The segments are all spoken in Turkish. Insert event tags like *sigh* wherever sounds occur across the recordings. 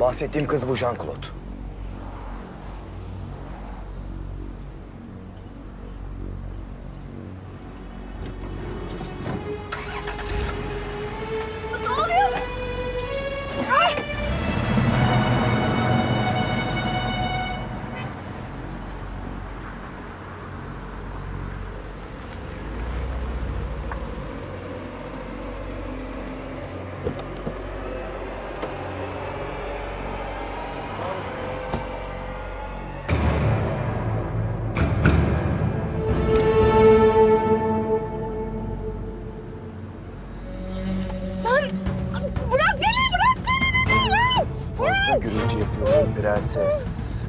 Bahsettiğim kız bu Jean-Claude. Prenses.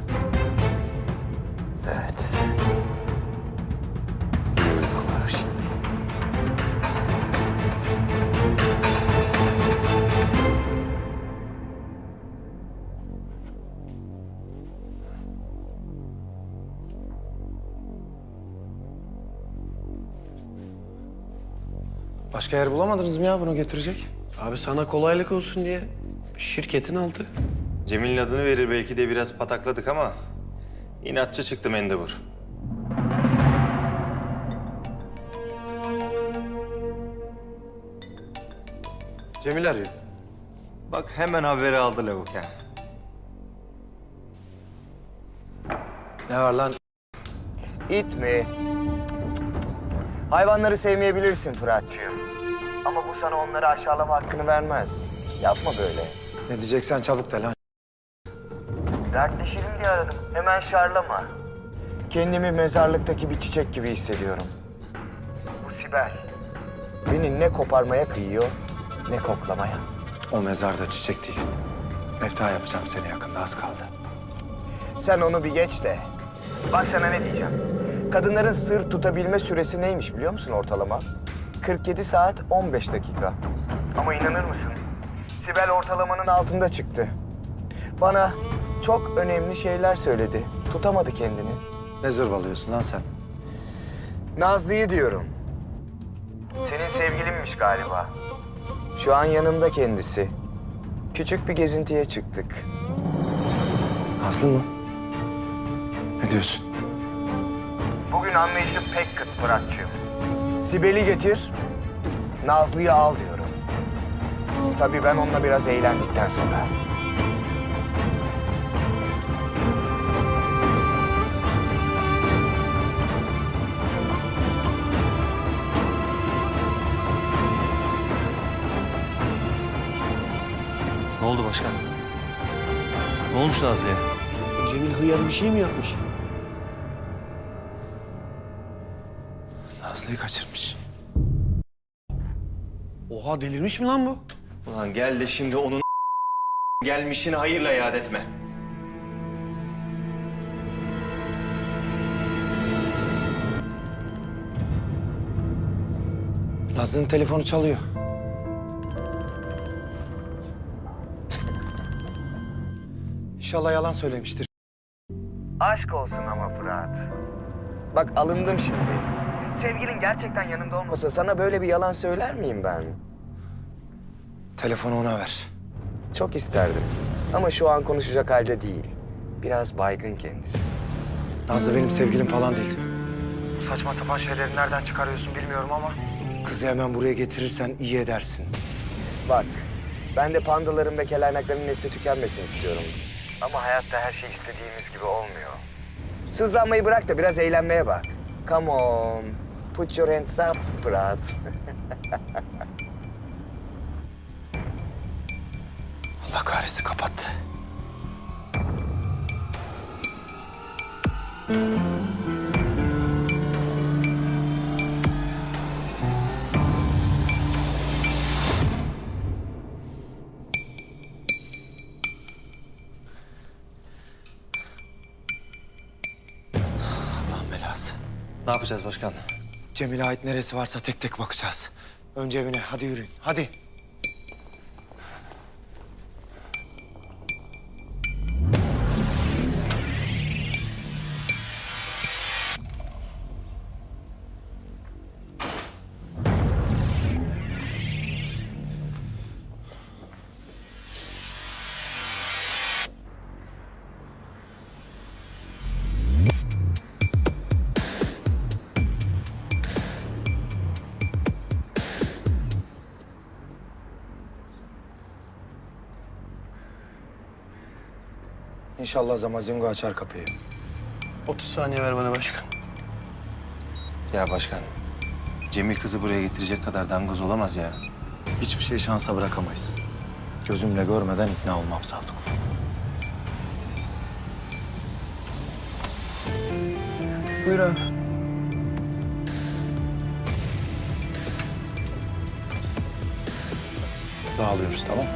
Evet. Başka yer bulamadınız mı ya bunu getirecek? Abi sana kolaylık olsun diye şirketin altı. Cemil'in adını verir belki de biraz patakladık ama inatçı çıktı mendebur. Cemil arıyor. Bak hemen haberi aldı lavuk ha. Ne var lan? İt mi? Hayvanları sevmeyebilirsin Fırat'cığım. Ama bu sana onları aşağılama hakkını vermez. Yapma böyle. Ne diyeceksen çabuk de lan. Dertleşelim diye aradım. Hemen şarlama. Kendimi mezarlıktaki bir çiçek gibi hissediyorum. Bu Sibel. Beni ne koparmaya kıyıyor, ne koklamaya. O mezarda çiçek değil. Mefta yapacağım seni yakında az kaldı. Sen onu bir geç de. Bak sana ne diyeceğim. Kadınların sır tutabilme süresi neymiş biliyor musun ortalama? 47 saat 15 dakika. Ama inanır mısın? Sibel ortalamanın altında çıktı. Bana çok önemli şeyler söyledi. Tutamadı kendini. Ne zırvalıyorsun lan sen? Nazlı'yı diyorum. Senin sevgilinmiş galiba. Şu an yanımda kendisi. Küçük bir gezintiye çıktık. Nazlı mı? Ne diyorsun? Bugün anlayışım pek kıt Fırat'cığım. Sibel'i getir, Nazlı'yı al diyorum. Tabii ben onunla biraz eğlendikten sonra. Ne oldu başkan? Ne olmuş Nazlı'ya? Cemil hıyar bir şey mi yapmış? Nazlı'yı kaçırmış. Oha delirmiş mi lan bu? Ulan gel de şimdi onun gelmişini hayırla yad etme. Nazlı'nın telefonu çalıyor. İnşallah yalan söylemiştir. Aşk olsun ama Fırat. Bak alındım şimdi. Sevgilin gerçekten yanımda olmasa sana böyle bir yalan söyler miyim ben? Telefonu ona ver. Çok isterdim. Ama şu an konuşacak halde değil. Biraz baygın kendisi. Nazlı benim sevgilim falan değil. Saçma sapan şeyleri nereden çıkarıyorsun bilmiyorum ama... Kızı hemen buraya getirirsen iyi edersin. Bak, ben de pandaların ve kelaynakların nesli tükenmesin istiyorum. Ama hayatta her şey istediğimiz gibi olmuyor. Sızlanmayı bırak da biraz eğlenmeye bak. Come on, put your hands up, Fırat. *laughs* Allah kahretsin kapattı. Ne yapacağız başkan? Cemil'e ait neresi varsa tek tek bakacağız. Önce evine. Hadi yürüyün. Hadi. İnşallah Zamazingo açar kapıyı. 30 saniye ver bana başkan. Ya başkan, Cemil kızı buraya getirecek kadar dangoz olamaz ya. Hiçbir şey şansa bırakamayız. Gözümle görmeden ikna olmam Sadık. Buyur abi. Dağılıyoruz tamam mı?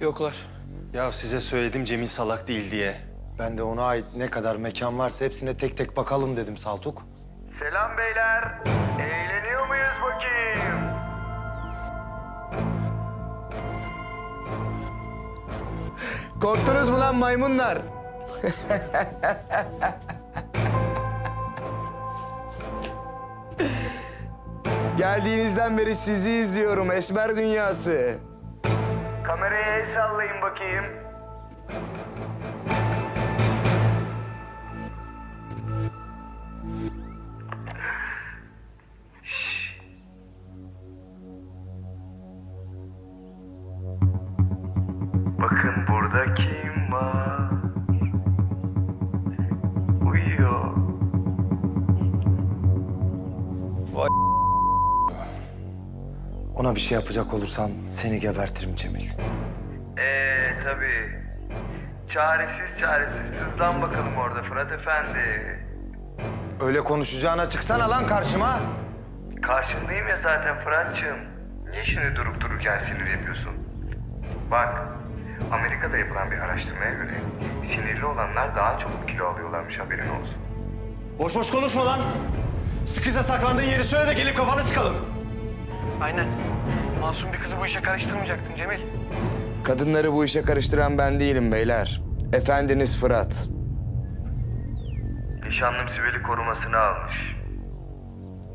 Yoklar. Ya size söyledim Cemil salak değil diye. Ben de ona ait ne kadar mekan varsa hepsine tek tek bakalım dedim Saltuk. Selam beyler. Eğleniyor muyuz bakayım? Korktunuz mu lan maymunlar? *laughs* Geldiğinizden beri sizi izliyorum Esmer Dünyası. Kameraya el sallayın bakayım. Ona bir şey yapacak olursan seni gebertirim Cemil. Ee tabii. Çaresiz çaresiz sızlan bakalım orada Fırat Efendi. Öyle konuşacağına çıksana lan karşıma. Karşındayım ya zaten Fırat'cığım. Niye şimdi durup dururken sinir yapıyorsun? Bak, Amerika'da yapılan bir araştırmaya göre sinirli olanlar daha çok kilo alıyorlarmış haberin olsun. Boş boş konuşma lan. Sıkıysa saklandığın yeri söyle de gelip kafanı sıkalım. Aynen. Masum bir kızı bu işe karıştırmayacaktın Cemil. Kadınları bu işe karıştıran ben değilim beyler. Efendiniz Fırat. Nişanlım Sibel'i korumasını almış.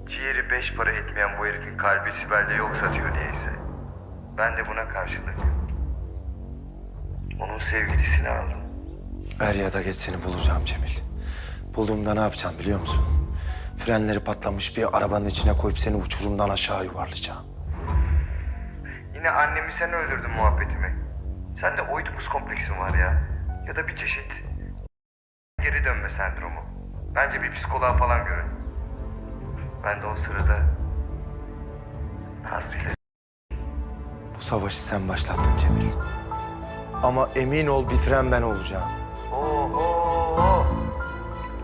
Ciğeri beş para etmeyen bu herifin kalbi Sibel'de yok satıyor diyeyse. Ben de buna karşılık. Onun sevgilisini aldım. Er ya da geç seni bulacağım Cemil. Bulduğumda ne yapacağım biliyor musun? Frenleri patlamış bir arabanın içine koyup seni uçurumdan aşağı yuvarlayacağım. Yine annemi sen öldürdün muhabbetimi. Sende oidipus kompleksin var ya. Ya da bir çeşit geri dönme sendromu. Bence bir psikoloğa falan görün. Ben de o sırada Nazlı ile Bu savaşı sen başlattın Cemil. Ama emin ol bitiren ben olacağım. Oho!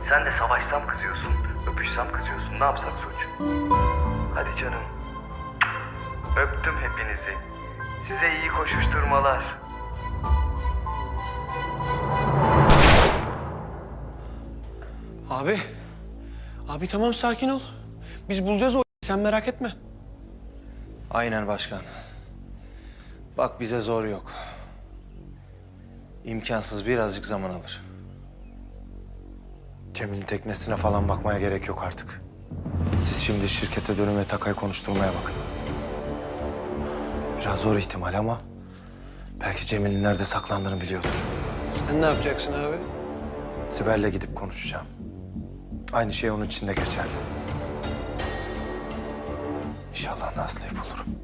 Sen de savaşsam kızıyorsun, öpüşsem kızıyorsun. Ne yapsak suç? Hadi canım. Öptüm hepinizi. Size iyi koşuşturmalar. Abi. Abi tamam sakin ol. Biz bulacağız o *laughs* sen merak etme. Aynen başkan. Bak bize zor yok. İmkansız birazcık zaman alır. Cemil'in teknesine falan bakmaya gerek yok artık. Siz şimdi şirkete dönün ve Takay'ı konuşturmaya bakın. Biraz zor ihtimal ama belki Cemil'in nerede saklandığını biliyordur. Sen ne yapacaksın abi? Sibel'le gidip konuşacağım. Aynı şey onun için de geçerli. İnşallah Nazlı'yı bulurum.